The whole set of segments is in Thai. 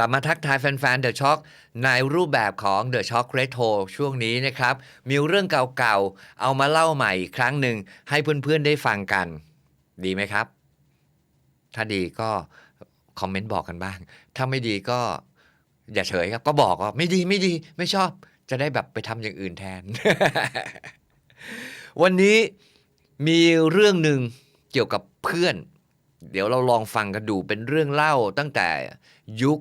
กลับมาทักทายแฟนๆ The Shock ในรูปแบบของ The Shock Retro ช่วงนี้นะครับ มีเรื่องเก่าๆ เอามาเล่าใหม่อีกครั้งหนึ่งให้เพื่อนๆได้ฟังกัน ดีไหมครับ ถ้าดีก็คอมเมนต์บอกกันบ้าง ถ้าไม่ดีก็อย่าเฉยครับ ก็บอกว่าไม่ดีไม่ดีไม่ชอบจะได้แบบไปทำอย่างอื่นแทน วันนี้มีเรื่องหนึ่งเกี่ยวกับเพื่อน เดี๋ยวเราลองฟังกันดูเป็นเรื่องเล่าตั้งแต่ยุค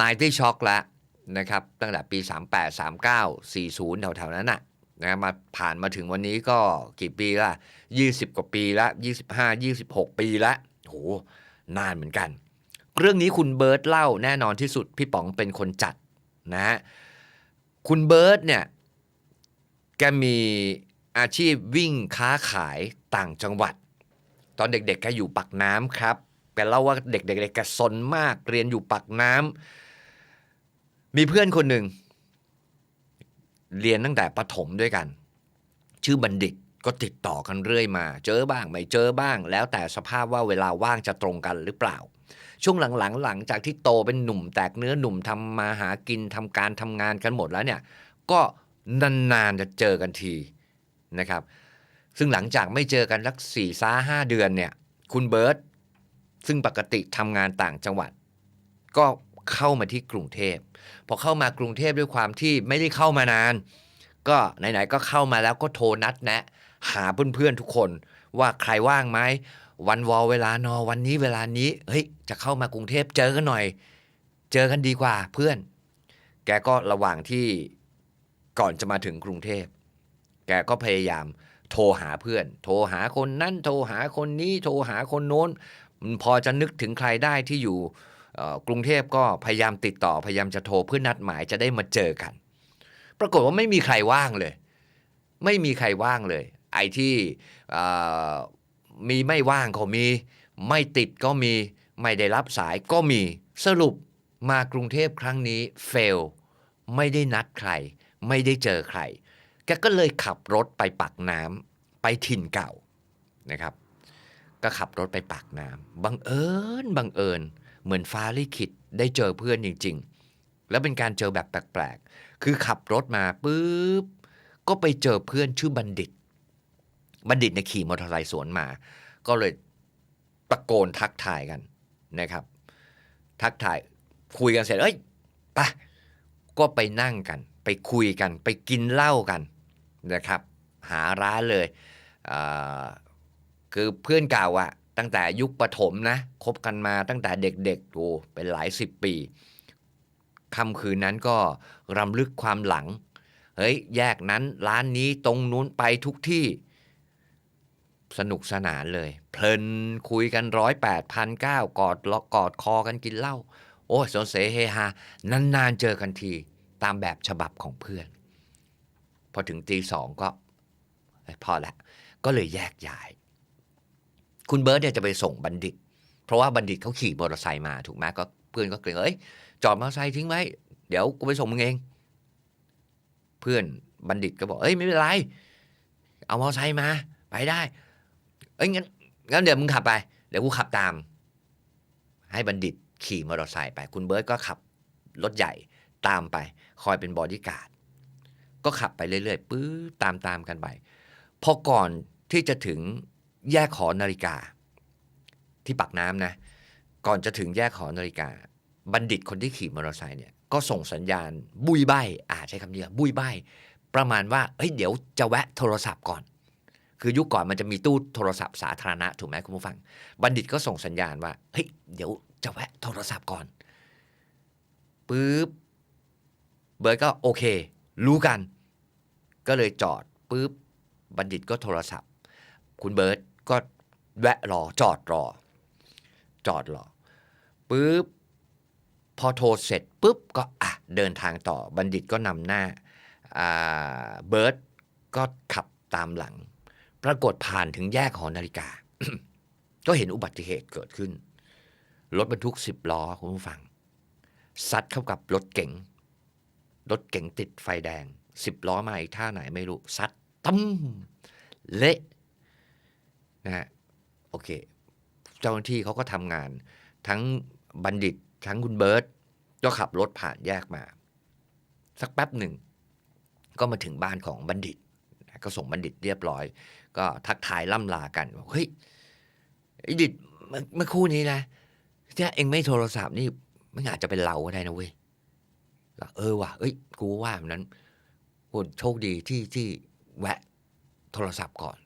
นายที่ช็อกแล้วนะครับตั้งแต่ปี 38 39 40 แถวๆนั้นน่ะนะมาผ่านมาถึงวันนี้ก็กี่ปีละ20 กว่าปีละ25 26 ปีละโหนานเหมือนกัน เรื่องนี้คุณเบิร์ตเล่าแน่นอนที่สุด พี่ป๋องเป็นคนจัดนะฮะคุณเบิร์ตเนี่ยแกมีอาชีพวิ่งค้าขายต่างจังหวัด ตอนเด็กๆแกอยู่ปักน้ำครับ แกเล่าว่าเด็กๆแกซนมาก เรียนอยู่ปักน้ำมีเพื่อนคนหนึ่ง เรียนตั้งแต่ประถมด้วยกัน ชื่อบัณฑิตก็ติดต่อกันเรื่อยมา เจอบ้างไม่เจอบ้าง แล้วแต่สภาพว่าเวลาว่างจะตรงกันหรือเปล่า ช่วงหลังๆ หลังจากที่โตเป็นหนุ่มแตกเนื้อหนุ่มทำมาหากินทำการทำงานกันหมดแล้วเนี่ย ก็นานๆจะเจอกันทีนะครับ ซึ่งหลังจากไม่เจอกันสักสี่ซ้าห้าเดือนเนี่ย คุณเบิร์ต ซึ่งปกติทำงานต่างจังหวัด ก็เข้ามาที่กรุงเทพพอเข้ามากรุงเทพด้วยความที่ไม่ได้เข้ามานาน ก็ไหนๆก็เข้ามาแล้วก็โทรนัดแนะ หาเพื่อนๆทุกคนว่าใครว่างไหมวันวอลเวลานอวันนี้เวลานี้เฮ้ยจะเข้ามากรุงเทพเจอกันหน่อย เจอกันดีกว่าเพื่อน แกก็ระหว่างที่ก่อนจะมาถึงกรุงเทพ แกก็พยายามโทรหาเพื่อน โทรหาคนนั้นโทรหาคนนี้ โทรหาคนโน้น พอจะนึกถึงใครได้ที่อยู่กรุงเทพก็พยายามติดต่อพยายามจะโทรเพื่อนัดหมายจะได้มาเจอกัน ปรากฏว่าไม่มีใครว่างเลย ไม่มีใครว่างเลย ไอ้ที่มีไม่ว่างก็มี ไม่ติดก็มี ไม่ได้รับสายก็มีสรุปมากรุงเทพครั้งนี้เฟลไม่ได้นัดใคร ไม่ได้เจอใครแกก็เลยขับรถไปปักน้ำไปถิ่นเก่านะครับ ก็ขับรถไปปากน้ำบังเอิญบังเอิญ เหมือนฟ้าลิขิตได้เจอเพื่อนจริง ๆ แล้วเป็นการเจอแบบแปลกๆ คือขับรถมาปุ๊บก็ไปเจอเพื่อนชื่อบัณฑิต บัณฑิตเนี่ยขี่มอเตอร์ไซค์สวนมา ก็เลยตะโกนทักทายกันนะครับ ทักทายคุยกันเสร็จเอ้ยไปก็ไปนั่งกัน ไปคุยกัน ไปกินเหล้ากันนะครับ หาร้านเลยอ่า คือเพื่อนเก่าอะตั้งแต่ยุคประถมนะคบกันมาตั้งแต่เด็กๆโอ้เป็นหลายสิบปีค่ำคืนนั้นก็รำลึกความหลัง เฮ้ย แยกนั้นร้านนี้ตรงนู้นไปทุกที่ สนุกสนานเลย เพลินคุยกันร้อยแปดพันเก้ากอดลอกอดคอกันกินเหล้าโอ้สนเสเฮฮานานๆเจอกันที ตามแบบฉบับของเพื่อน พอถึงตีสองก็พอละก็เลยแยกย้าย คุณเบิร์ตเนี่ยจะไปส่งบัณฑิต เพราะว่าบัณฑิตเขาขี่มอเตอร์ไซค์มาถูกไหมก็เพื่อนก็เกรงเอ้ยจอดมอเตอร์ไซค์ทิ้งไว้ เดี๋ยวกูไปส่งมึงเอง เพื่อนบัณฑิตก็บอกเอ้ยไม่เป็นไร เอามอเตอร์ไซค์มาไปได้ เอ้ยงั้นงั้นเดี๋ยวมึงขับไป เดี๋ยวกูขับตาม ให้บัณฑิตขี่มอเตอร์ไซค์ไป คุณเบิร์ตก็ขับรถใหญ่ตามไป คอยเป็นบอดี้การ์ดก็ขับไปเรื่อยๆปื้อตามตามๆกันไปพอก่อนที่จะถึง แยกหอนาฬิกา ที่ปากน้ำนะ ก่อนจะถึงแยกหอนาฬิกา บัณฑิตคนที่ขี่มอเตอร์ไซค์เนี่ยก็ส่งสัญญาณบุยใบอ่าใช้คำนี้บุยใบประมาณว่าเฮ้ยเดี๋ยวจะแวะโทรศัพท์ก่อน คือยุคก่อนมันจะมีตู้โทรศัพท์สาธารณะถูกไหมคุณผู้ฟัง บัณฑิตก็ส่งสัญญาณว่าเฮ้ยเดี๋ยวจะแวะโทรศัพท์ก่อนปุ๊บเบิร์ดก็โอเค รู้กัน ก็เลยจอดปุ๊บบัณฑิตก็โทรศัพท์ คุณเบิร์ต ก็แวะรอจอดรอ จอดรอปุ๊บพอโทรเสร็จปุ๊บก็อะเดินทางต่อบัณฑิตก็นำหน้าเบิร์ตก็ขับตามหลัง ปรากฏผ่านถึงแยกหอนาฬิกา ก็เห็นอุบัติเหตุเกิดขึ้น รถบรรทุกสิบล้อคุณผู้ฟังซัดเข้ากับรถเก๋งรถเก๋งติดไฟแดงสิบล้อมาอีกท่าไหนไม่รู้ซัดตั้มเละ นะฮะโอเค เจ้าหน้าที่เขาก็ทำงาน ทั้งบัณฑิตทั้งคุณเบิร์ตก็ขับรถผ่านแยกมา สักแป๊บหนึ่ง ก็มาถึงบ้านของบัณฑิต ก็ส่งบัณฑิตเรียบร้อย ก็ทักทายล่ำลากันบอกเฮ้ยไอ้ดิตเมื่อคู่นี้นะถ้าเองไม่โทรศัพท์นี่ไมันอาจจะเป็นเราก็ได้นะเว้ยเออว่ะเอ้ย กูว่าแบบนั้นโหโชคดีที่ที่แวะโทรศัพท์ก่อน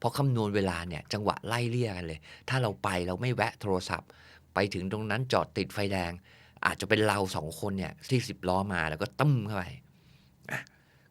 พราะคำนวณเวลาเนี่ยจังหวะไล่เลี่ยกันเลย ถ้าเราไปเราไม่แวะโทรศัพท์ ไปถึงตรงนั้นจอดติดไฟแดง อาจจะเป็นเราสองคนเนี่ยที่สิบล้อมาแล้วก็ตึ้มเข้าไป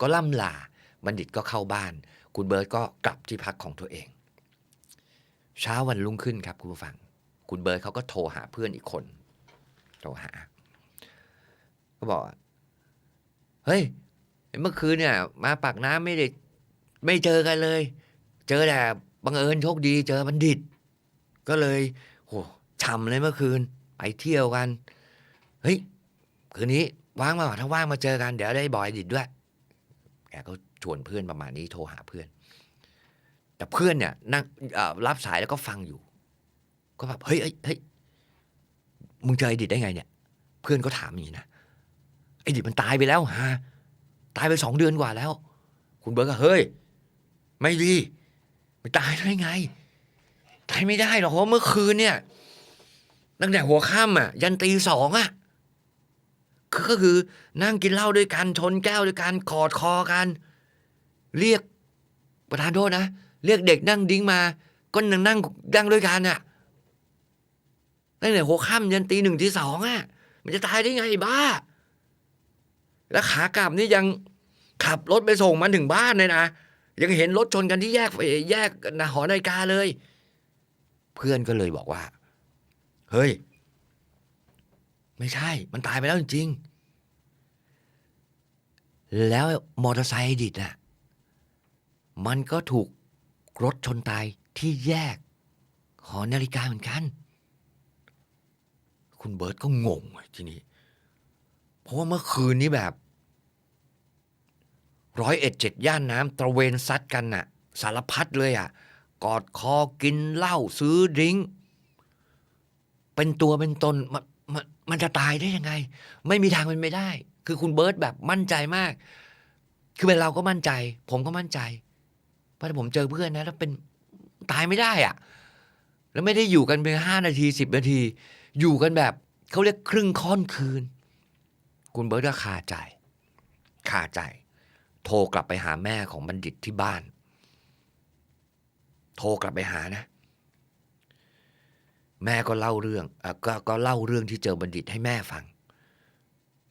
ก็ล่ำลาบัณฑิตก็เข้าบ้าน คุณเบิร์ตก็กลับที่พักของตัวเอง เช้าวันรุ่งขึ้นครับคุณผู้ฟัง คุณเบิร์ตเขาก็โทรหาเพื่อนอีกคน โทรหา ก็บอกเฮ้ยเมื่อคืนเนี่ย มาปากน้ำไม่ได้ไม่เจอกันเลย เจอแต่บังเอิญโชคดีเจอบัณฑิต ก็เลยโหช่ำเลยเมื่อคืน ไปเที่ยวกัน เฮ้ย คืนนี้ว่างมาถ้าว่างมาเจอกัน เดี๋ยวได้บอยดิดด้วย แกก็ชวนเพื่อนประมาณนี้โทรหาเพื่อน แต่เพื่อนเนี่ยนั่งรับสายแล้วก็ฟังอยู่ ก็แบบเฮ้ยเฮ้ยเฮ้ยมึงเจอไอ้ดิดได้ไงเนี่ย เพื่อนก็ถามอย่างนี้นะไอ้ดิดมันตายไปแล้วฮะตายไปสองเดือนกว่าแล้ว คุณเบิร์ตก็เฮ้ย ไม่ดี ไม่ตายได้ไง ตายไม่ได้หรอกเพราะเมื่อคืนเนี่ยตั้งแต่หัวค่ำอะ ยันตีสองอะคือก็คือนั่งกินเหล้าด้วยกันชนแก้วด้วยกันกอดคอกัน เรียกประธานโทษนะเรียกเด็กนั่งดิ้งมา ก็นั่งนั่งนั่งด้วยกันอะตั้งแต่หัวค่ำยันตีหนึ่งตีสองอะ มันจะตายได้ไงบ้า แล้วขากลับนี่ยังขับรถไปส่งมันถึงบ้านเลยนะ ยังเห็นรถชนกันที่แยกแยกนะหอนาฬิกาเลย เพื่อนก็เลยบอกว่า เฮ้ย ไม่ใช่ มันตายไปแล้วจริงๆแล้วมอเตอร์ไซค์ดิดน่ะมันก็ถูกรถชนตายที่แยก หอนาฬิกาเหมือนกัน คุณเบิร์ตก็งงทีนี้ เพราะว่าเมื่อคืนนี้แบบ ร้อยเอ็ดเจ็ดย่านน้ำตระเวนซัดกันน่ะ สารพัดเลยอะ กอดคอกินเหล้าซื้อดริงเป็นตัวเป็นตนมันมันมันจะตายได้ยังไง ไม่มีทางเป็นไม่ได้ คือคุณเบิร์ตแบบมั่นใจมาก คือเป็นเราก็มั่นใจ ผมก็มั่นใจเพราะผมเจอเพื่อนนะแล้วเป็นตายไม่ได้อะ แล้วไม่ได้อยู่กันเป็นห้านาทีสิบนาที อยู่กันแบบเขาเรียกครึ่งค่อนคืน คุณเบิร์ตก็คาใจคาใจ โทรกลับไปหาแม่ของบัณฑิตที่บ้าน โทรกลับไปหานะ แม่ก็เล่าเรื่องอกก็เล่าเรื่องที่เจอบัณฑิตให้แม่ฟัง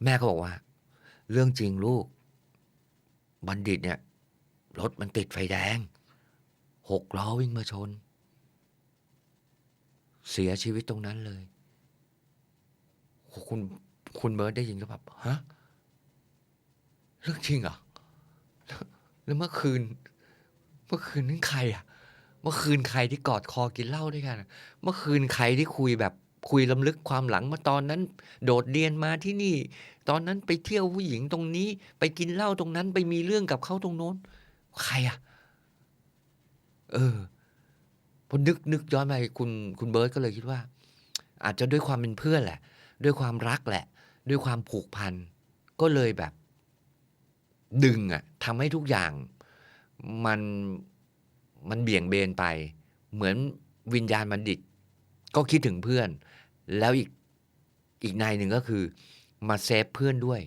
แม่ก็บอกว่า เรื่องจริงลูก บัณฑิตเนี่ยรถมันติดไฟแดงหกล้อวิ่งมาชน เสียชีวิตตรงนั้นเลยคุณคุณเบิร์ดได้ยินก็แบบฮะ เรื่องจริงเหรอ แล้วเมื่อคืน เมื่อคืนนั้นใครอะ เมื่อคืนใครที่กอดคอกินเหล้าด้วยกัน เมื่อคืนใครที่คุยแบบคุยลำลึกความหลังมาตอนนั้น โดดเรียนมาที่นี่ ตอนนั้นไปเที่ยวผู้หญิงตรงนี้ ไปกินเหล้าตรงนั้น ไปมีเรื่องกับเขาตรงโน้น ใครอะ เออพอนึกนึกย้อนไปคุณคุณเบิร์ตก็เลยคิดว่า อาจจะด้วยความเป็นเพื่อนแหละ ด้วยความรักแหละ ด้วยความผูกพันก็เลยแบบ ดึงอะทำให้ทุกอย่างมันมันเบี่ยงเบนไป เหมือนวิญญาณบัณฑิต ก็คิดถึงเพื่อน แล้วอีกอีกในหนึ่งก็คือ มาเซฟเพื่อนด้วย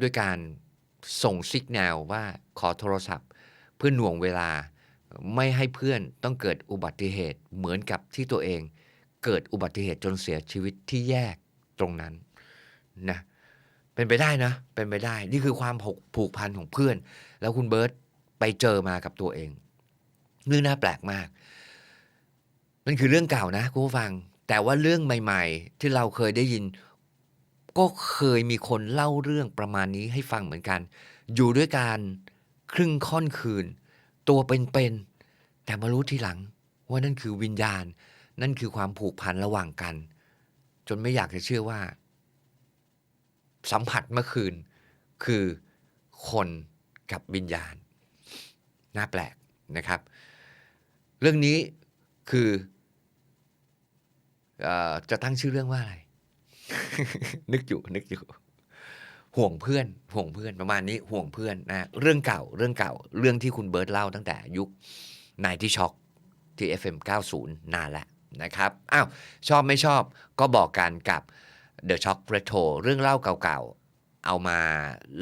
ด้วยการส่งสิกแนลว่าขอโทรศัพท์ เพื่อหน่วงเวลาไม่ให้เพื่อนต้องเกิดอุบัติเหตุเหมือนกับที่ตัวเอง เกิดอุบัติเหตุจนเสียชีวิตที่แยกตรงนั้นนะ เป็นไปได้นะ เป็นไปได้ นี่คือความผูกผูกพันของเพื่อน แล้วคุณเบิร์ตไปเจอมากับตัวเองเรื่องน่าแปลกมากมันคือเรื่องเก่านะคุณผู้ฟัง แต่ว่าเรื่องใหม่ ๆ ที่เราเคยได้ยิน ก็เคยมีคนเล่าเรื่องประมาณนี้ให้ฟังเหมือนกัน อยู่ด้วยกันครึ่งค่อนคืน ตัวเป็นๆแต่มารู้ทีหลัง ว่านั่นคือวิญญาณ นั่นคือความผูกพันระหว่างกัน จนไม่อยากจะเชื่อว่า สัมผัสเมื่อคืน คือคนกับวิญญาณ น่าแปลกนะครับ เรื่องนี้คืออจะตั้งชื่อเรื่องว่าอะไร นึกอยู่นึกอยู่ห่วงเพื่อนห่วงเพื่อนประมาณนี้ห่วงเพื่อนนะเรื่องเก่าเรื่องเก่า เรื่องที่คุณเบิร์ตเล่าตั้งแต่ยุคนายที่ช็อกที่ FM 90 นานแล้วนะครับ อ้าว ชอบไม่ชอบก็บอกกันกับ The Shock Retro เรื่องเล่าเก่าๆ เอามา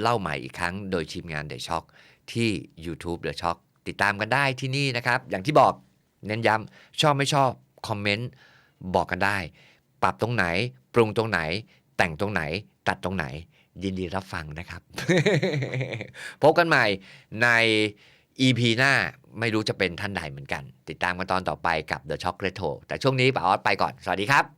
เล่าใหม่อีกครั้งโดยทีมงาน The Shock ที่ YouTube The Shock ติดตามกันได้ที่นี่นะครับ อย่างที่บอกเน้นย้ำชอบไม่ชอบคอมเมนต์บอกกันได้ ปรับตรงไหน ปรุงตรงไหน แต่งตรงไหน ตัดตรงไหน ยินดีรับฟังนะครับ พบกันใหม่ใน EP หน้าไม่รู้จะเป็นท่านใดเหมือนกัน ติดตามกันตอนต่อไปกับ The Shock Retro แต่ช่วงนี้ป๋าออสไปก่อน สวัสดีครับ